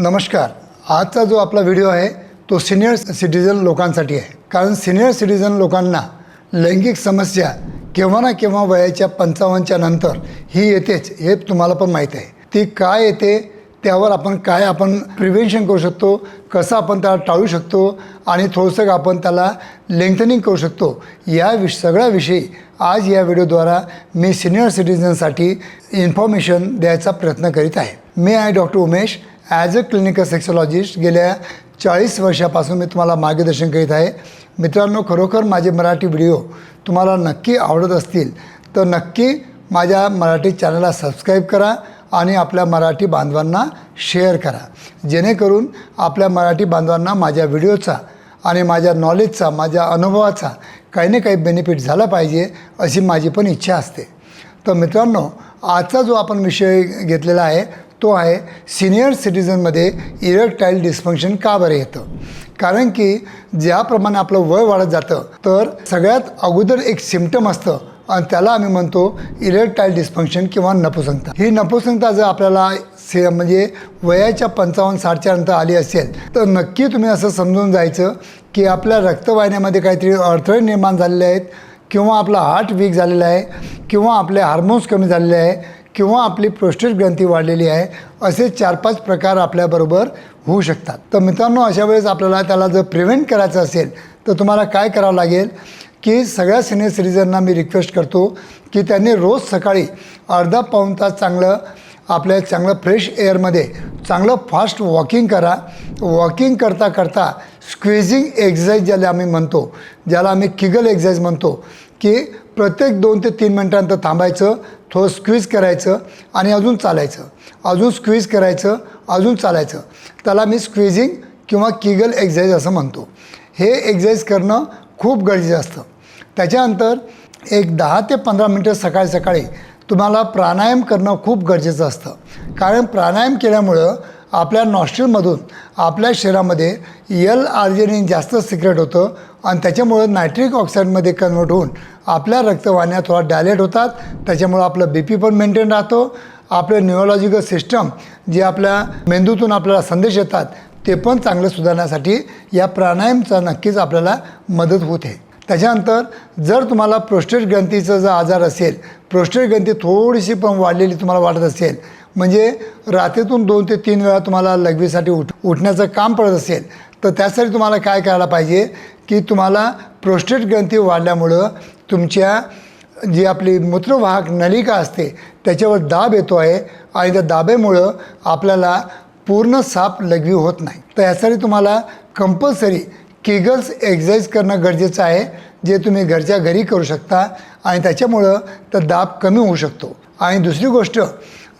नमस्कार. आजचा जो आपला व्हिडिओ आहे तो सिनियर सिटीजन लोकांसाठी आहे. कारण सिनियर सिटीजन लोकांना लैंगिक समस्या केव्हा ना केव्हा वयाच्या पंचावन्नच्या नंतर ही येतेच हे तुम्हाला पण माहीत आहे. ती काय येते त्यावर आपण काय आपण प्रिव्हेन्शन करू शकतो कसं आपण त्याला टाळू शकतो आणि थोडंसं आपण त्याला लेंथनिंग करू शकतो या विष सगळ्याविषयी आज या व्हिडिओद्वारा मी सिनियर सिटीजनसाठी इन्फॉर्मेशन द्यायचा प्रयत्न करीत आहे. मी आहे doctor Umesh. As a clinical sexologist गेल्या चाळीस वर्षापासून मी तुम्हाला मार्गदर्शन करीत आहे. मित्रांनो खरोखर माझे मराठी व्हिडिओ तुम्हाला नक्की आवडत असतील तर नक्की माझ्या मराठी चॅनलला सबस्क्राईब करा आणि आपल्या मराठी बांधवांना शेअर करा. जेणेकरून आपल्या मराठी बांधवांना माझ्या व्हिडिओचा आणि माझ्या नॉलेजचा माझ्या अनुभवाचा काही ना काही बेनिफिट झाला पाहिजे अशी माझी पण इच्छा असते. तर मित्रांनो आजचा जो आपण विषय घेतलेला आहे तो आहे सिनियर सिटीजनमध्ये इरेक्टाईल डिस्फंक्शन का बरं येतं? कारण की ज्याप्रमाणे आपलं वय वाढत जातं तर सगळ्यात अगोदर एक सिमटम असतं आणि त्याला आम्ही म्हणतो इरेक्टाईल डिस्फंक्शन किंवा नपुसंगता ही नपुसंगता जर आपल्याला से म्हणजे वयाच्या पंचावन्न साठच्या नंतर आली असेल तर नक्की तुम्ही असं समजून जायचं की आपल्या रक्तवाहिन्यामध्ये काहीतरी अडथळे निर्माण झालेले आहेत किंवा आपला हार्ट वीक झालेला आहे किंवा आपले हार्मोन्स कमी झालेले आहे. किंवा आपली प्रोस्टेट ग्रंथी वाढलेली आहे असे चार पाच प्रकार आपल्याबरोबर होऊ शकतात. तर मित्रांनो अशा वेळेस आपल्याला त्याला जर प्रिव्हेंट करायचं असेल तर तुम्हाला काय करावं लागेल की सगळ्या सिनियर सिटीजनना मी रिक्वेस्ट करतो की त्यांनी रोज सकाळी अर्धा पाऊण तास चांगलं आपल्या चांगलं फ्रेश एअरमध्ये चांगलं फास्ट वॉकिंग करा. वॉकिंग करता करता स्क्विझिंग एक्झरसाईज ज्याला आम्ही म्हणतो ज्याला आम्ही किगल एक्झरसाईज म्हणतो की प्रत्येक दोन ते तीन मिनटानंतर थांबायचं थोडं स्क्वीज करायचं आणि अजून चालायचं. अजून स्क्वीज करायचं अजून चालायचं. त्याला मी स्क्विझिंग किंवा किगल एक्झरसाईज असं म्हणतो. हे एक्झरसाईज करणं खूप गरजेचं असतं. त्याच्यानंतर एक दहा ते पंधरा मिनटं सकाळी सकाळी तुम्हाला प्राणायाम करणं खूप गरजेचं असतं. कारण प्राणायाम केल्यामुळं आपल्या नॉस्ट्रीलमधून आपल्या शरीरामध्ये यल आर्जेनिन जास्त सिक्रेट होतं आणि त्याच्यामुळं नायट्रिक ऑक्साईडमध्ये कन्वर्ट होऊन आपल्या रक्तवाहिन्या थोडा डायलेट होतात. त्याच्यामुळं आपलं बी पी पण मेंटेन राहतो. आपलं न्यूरोलॉजिकल सिस्टम जे आपल्या मेंदूतून आपल्याला संदेश येतात ते पण चांगलं सुधारण्यासाठी या प्राणायामचा नक्कीच आपल्याला मदत होते. त्याच्यानंतर जर तुम्हाला प्रोस्टेट ग्रंथीचा जर आजार असेल प्रोस्टेट ग्रंथी थोडीशी पण वाढलेली तुम्हाला वाटत असेल म्हणजे रात्रीतून दोन ते तीन वेळा तुम्हाला लघवीसाठी उठ उठण्याचं काम पडत असेल तर त्यासाठी तुम्हाला काय करायला पाहिजे? की तुम्हाला प्रोस्टेट ग्रंथी वाढल्यामुळं तुमच्या जी आपली मूत्रवाहक नलिका असते त्याच्यावर दाब येतो आहे आणि त्या दाबेमुळं आपल्याला पूर्ण साप लघवी होत नाही. तर यासाठी तुम्हाला कंपल्सरी केगल्स एक्झरसाईज करणं गरजेचं आहे जे तुम्ही घरच्या घरी करू शकता आणि त्याच्यामुळं तर दाब कमी होऊ शकतो. आणि दुसरी गोष्ट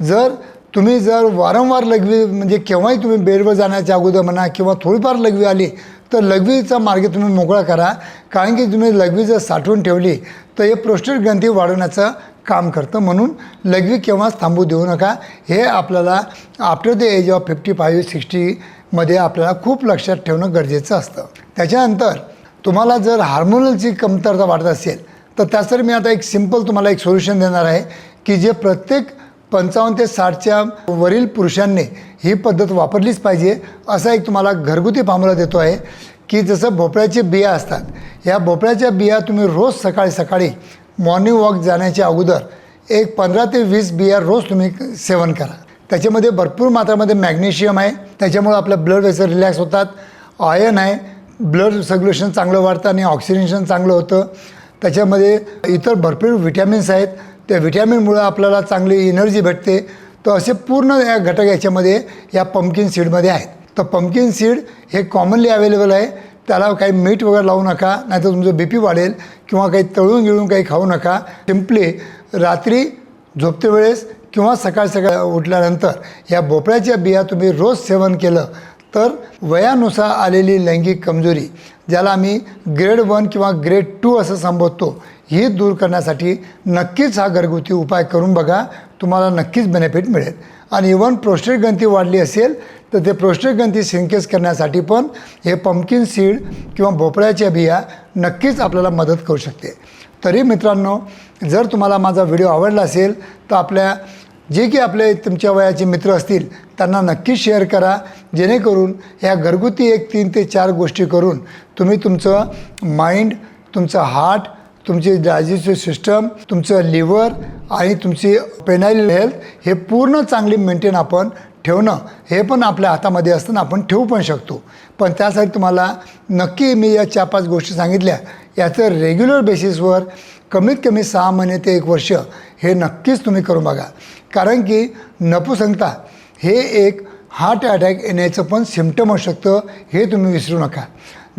जर तुम्ही जर वारंवार लघवी म्हणजे केव्हाही तुम्ही बेडवर जाण्याच्या अगोदर म्हणा किंवा थोडीफार लघवी आली तर लघवीचा मार्ग तुम्ही मोकळा करा. कारण की तुम्ही लघवी जर साठवून ठेवली तर हे प्रोस्टेट ग्रंथी वाढवण्याचं काम करतं. म्हणून लघवी केव्हाच थांबू देऊ नका. हे आपल्याला after the age of fifty five सिक्स्टीमध्ये आपल्याला खूप लक्षात ठेवणं गरजेचं असतं. त्याच्यानंतर तुम्हाला जर हार्मोनलची कमतरता वाढत असेल तर त्यासाठी मी आता एक सिंपल तुम्हाला एक सोल्युशन देणार आहे की जे प्रत्येक पंचावन्न ते साठच्या वरील पुरुषांनी ही पद्धत वापरलीच पाहिजे असा एक तुम्हाला घरगुती फॉर्म्युला देतो आहे की जसं भोपळ्याचे बिया असतात. या भोपळ्याच्या बिया तुम्ही रोज सकाळी सकाळी मॉर्निंग वॉक जाण्याच्या अगोदर एक पंधरा ते वीस बिया रोज तुम्ही सेवन करा. त्याच्यामध्ये भरपूर मात्रामध्ये मॅग्नेशियम आहे त्याच्यामुळे आपलं ब्लड वेसर रिलॅक्स होतात. आयन आहे ब्लड सर्क्युलेशन चांगलं वाढतं आणि ऑक्सिजनेशन चांगलं होतं. त्याच्यामध्ये इतर भरपूर व्हिटॅमिन्स आहेत त्या व्हिटॅमिनमुळं आपल्याला चांगली एनर्जी भेटते. तर असे पूर्ण या घटक याच्यामध्ये या पम्पकिन सीडमध्ये आहेत. तर पम्पकिन सीड हे कॉमनली अवेलेबल आहे. त्याला काही मीठ वगैरे लावू नका नाहीतर तुमचं बी पी वाढेल किंवा काही तळून गिळून काही खाऊ नका. सिम्पली रात्री झोपते वेळेस किंवा सकाळ सकाळ उठल्यानंतर या भोपळ्याच्या बिया तुम्ही रोज सेवन केलं तर वयानुसार आलेली लैंगिक कमजोरी ज्याला आम्ही ग्रेड वन किंवा ग्रेड टू असं संबोधतो ही दूर करण्यासाठी नक्कीच हा घरगुती उपाय करून बघा तुम्हाला नक्कीच बेनिफिट मिळेल. आणि इवन प्रोस्टेट ग्रंथी वाढली असेल तर ते प्रोस्टेट ग्रंथी सिंकेस करण्यासाठी पण हे पंपकिन सीड किंवा भोपळ्याच्या बिया नक्कीच आपल्याला मदत करू शकते. तरी मित्रांनो जर तुम्हाला माझा व्हिडिओ आवडला असेल तर आपल्या जे की आपले तुमच्या वयाचे मित्र असतील त्यांना नक्की शेअर करा जेणेकरून ह्या घरगुती एक तीन ते चार गोष्टी करून तुम्ही तुमचं माइंड तुमचं हार्ट तुमची डायजेस्टिव्ह सिस्टम तुमचं लिव्हर आणि तुमची पेनाईल हेल्थ हे पूर्ण चांगली मेंटेन आपण ठेवणं हे पण आपल्या हातामध्ये असताना आपण ठेवू पण शकतो. पण त्यासाठी तुम्हाला नक्की मी या चार पाच गोष्टी सांगितल्या. याचं रेग्युलर बेसिसवर कमीत कमी सहा महिने ते एक वर्ष हे नक्कीच तुम्ही करून बघा. कारण की नपुसंगता हे एक हार्ट अटॅक येण्याचं पण सिमटम असू शकतं हे तुम्ही विसरू नका.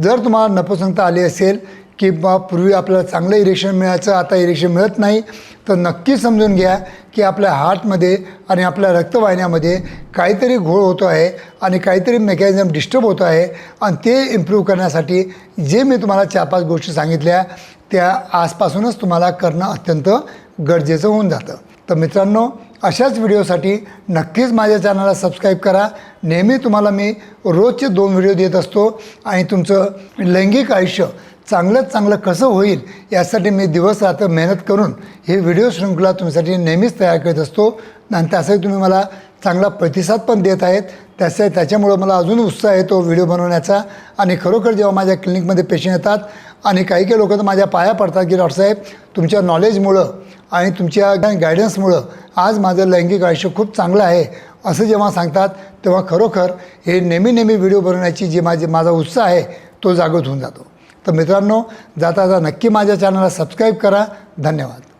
जर तुम्हाला नपसंगता आली असेल की बा पूर्वी आपल्याला चांगलं इरेक्शन मिळायचं आता इरेक्शन मिळत नाही तर नक्की समजून घ्या की आपल्या हार्टमध्ये आणि आपल्या रक्तवाहिन्यामध्ये काहीतरी घोळ होतो आहे आणि काहीतरी मेकॅनिझम डिस्टर्ब होतो आहे आणि ते इम्प्रूव्ह करण्यासाठी जे मी तुम्हाला चार पाच गोष्टी सांगितल्या त्या आजपासूनच तुम्हाला करणं अत्यंत गरजेचं होऊन जातं. तर मित्रांनो अशाच व्हिडिओसाठी नक्कीच माझ्या चॅनलला सबस्क्राईब करा. नेहमी तुम्हाला मी रोजचे दोन व्हिडिओ देत असतो आणि तुमचं लैंगिक आयुष्य चांगलं चांगलं कसं होईल यासाठी मी दिवस रात्र मेहनत करून हे व्हिडिओ शृंखला तुमच्यासाठी नेहमीच तयार करत असतो. आणि त्यासाठी तुम्ही मला चांगला प्रतिसाद पण देत आहेत. त्याच्या त्याच्यामुळं मला अजून उत्साह येतो व्हिडिओ बनवण्याचा. आणि खरोखर जेव्हा माझ्या क्लिनिकमध्ये पेशंट येतात आणि काही काही लोक तर माझ्या पाया पडतात की डॉक्टरसाहेब तुमच्या नॉलेजमुळं आणि तुमच्या गायडन्समुळं आज माझं लैंगिक आयुष्य खूप चांगलं आहे असं जेव्हा सांगतात तेव्हा खरोखर हे नेहमी नेहमी व्हिडिओ बनवण्याची जी माझी माझा उत्साह आहे तो जागृत होऊन जातो. तर मित्रांनो जाता जाता नक्की माझ्या चॅनलला सबस्क्राईब करा. धन्यवाद.